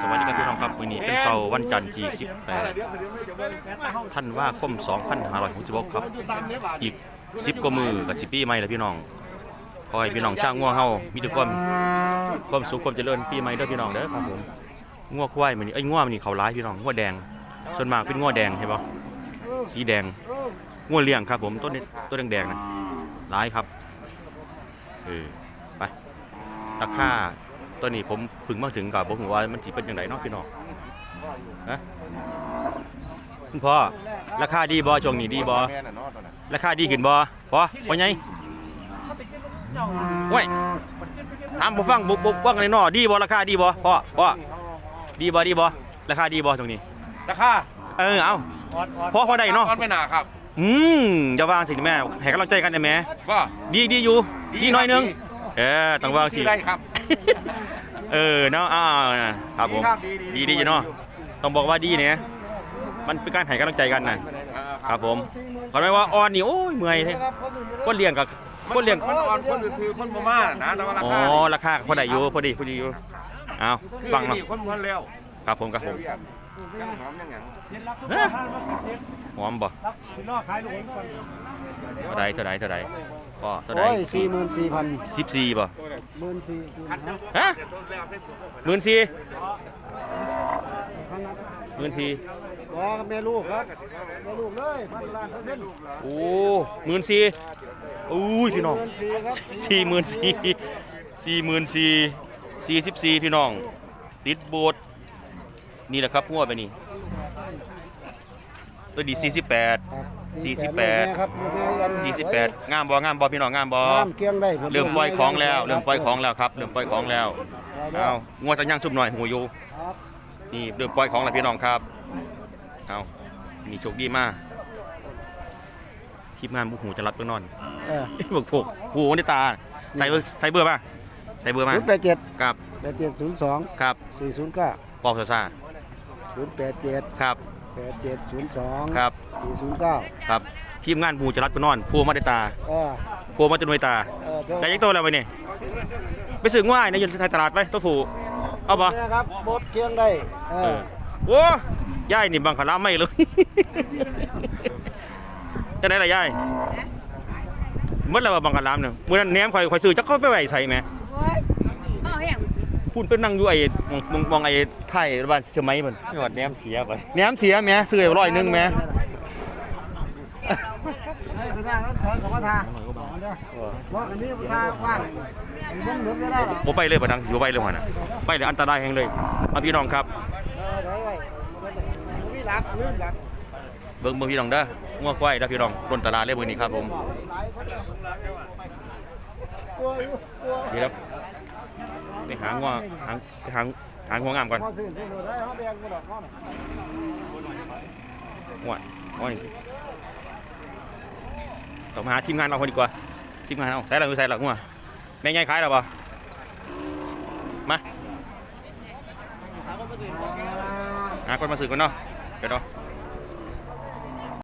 สวัสดีครับพี่น้องครับวันนี้เป็นเสาร์วันจันทร์ที่ 18ท่านว่าคม2566ครับอีก10กว่ามือกับ10ปีใหม่แล้วพี่น้องขอให้พี่น้องช่างง่วเฮามีแต่ความความสุขความเจริญปีใหม่เด้อพี่น้องเด้อครับผมง่วควายมันนี่เอ้ง่วมันนี่เขาร้ายพี่น้องง่วแดงส่วนมากเป็นง่วแดงเห็นปะสีแดงง่วเลี้ยงครับ ผมต้นต้นแดงๆนะร้ายครับเออไปราคา ตัวนี้ผมเพึ่งมาถึงกับบอกว่ามันสิเป็นยังไงเนาะพี่น้องนะคุณพ่อราคาดีบ่ช่วงนี้ดีบ่แม่น่ะเนาะตอนนั้นราคาดีขึ้นบ่พอพอไงว้ยถามบ่ฟังบ่บ่ฟังเลยเนาะดีบ่ราคาดีบ่พ่อพ่อดีบ่ดีบ่ราคาดีบ่ตรงนี้ ราคาเออเอาพอพอได้เนาะก้อนไม่หนาครับอืมอย่าวางสิแม่ให้กำลังใจกันได้แม่ว่าดีดีอยู่ ดีดีหน่อยนึงดีเออต้องวางสิได้ครับ เออเนาะอ้าวครับผมดีครับดีดีดีดีอยู่เนาะต้องบอกว่าดีเนี่ยมันเป็นการให้กำลังใจกันนะอ่าครับผมขอไม่ว่าอ่อนนี่โอ้ยเมื่อยแท้ก็เลี้ยงกับก็เลี้ยงมันอ่อนคนอื่นซื้อคนมาม่านะแต่ว่าราอ๋อคาราคาพอได้อยู่พอดีพอดีอยู่เอาคือฟังเนาะนี่คนม้วนแล้วครับผมครับผมเรียนยังหอมยังหยังฮะหอมบ่เท่าใดเท่าใดเท่าใดก็เท่าใดโอ้ยสี่หมื่นสี่พันสิบสี่บ่ หมื่นสี่ฮะหมื่นสี่หมื่นสี่ว้ากับแม่ลูกครับแม่ลูกเลยพันล้านเปอร์เซ็นต์โอ้หมื่นสี่อุ้ยพี่น้องหมื่นสี่ครับสี่หมื่นสี่สี่หมื่นสี่สี่สิบสี่พี่น้อง ติดโบสถ์นี่แหละครับงวดไปนี่ตัวดีสี่สิบแปดครับ สี่สิบแปดครับลูกแม่กันสี่สิบแปดงามบ่งามบ่พี่น้องงามบ่น้ำเกียงได้ผเริ่มปล่อยของแล้วเริ่มปล่อยของแล้วครับเริ่มปล่อยของแล้วได้เอางวดจะย่างชุบหน่อยหูอยู่ครับนี่เริ่มปล่อยของแล้วพี่น้องครับเอานี่โชคดีมากทีมงานบุกหูจะรับเพื่อนนอนเออบุกผูกหูในตาใส่เบอร์ใส่เบอร์มาใส่เบอร์มาศูนย์แปดเจ็ดครับแปดเจ็ดศูนย์สองครับสี่ศูนย์เก้าปอกซาซาศูนย์แปดเจ็ดครับแปดเจ็ดศูนย์สองครับ สี่ศูนย์เก้าครับทีมงานหูจะรับเพื่อนนอนพัวมาในตาเออพัวมาจนหน่วยตาเออเดี๋ยวได้ยักษ์โตแล้วไปนี่ไปซื้อง่ายนะอยู่ในตลาดไปตัวผูเอาปะนี่นะครับบดเกียงได้เอเอออโอ้ยายนี่บังขลามไม่เลยจะไหนล่ะยายเมื่อไรว่าบังขลามเนี่ยมื่อนั้นแหนมข่อยข่อยซื้อจักเข้าไปไหวใส่ไหมโอ้ยเอาแห้งพูดเป็นนั่งอยู่ไอ้มองมองมองไอ้ไผ่บ้านเชื่อไหมมันไม่หอดแนมเสียไปแหนมเสียแหม่ซื้อไอ้ร้อยหนึงแหม่ ให้ข้างล่างนั้นถอนของมาทาเพราะอันนี้มาทาว่างอันนี้เหมือนกันได้หรอบ่ไปเลยบ่ดังสิบ่ไปเลยหัวน่ะไปเลยอันตรายแฮงเลยมาพี่น้องครับเออได้ไว้มีหลักลืมหลักเบิ่งเบิ่งพี่น้องเด้องัวควายเด้อพี่น้องบนตลาดเลยมื้อนี้ครับผมนี่ครับไปหางัวหาไปหางหางหัวงามก่อนพอซื้อซื้อได้ เขาแดงกระดอกเขาน่ะงัวงัวนี่ต้อมาหาทีมงานเราคนดีกว่า ทีมงานเอาใส่ละใส่หลังัวแม่ใหญ่ขายแล้วบ่มาหาคนมาสื่อก่อนเนาะเดี๋ยวเนาะ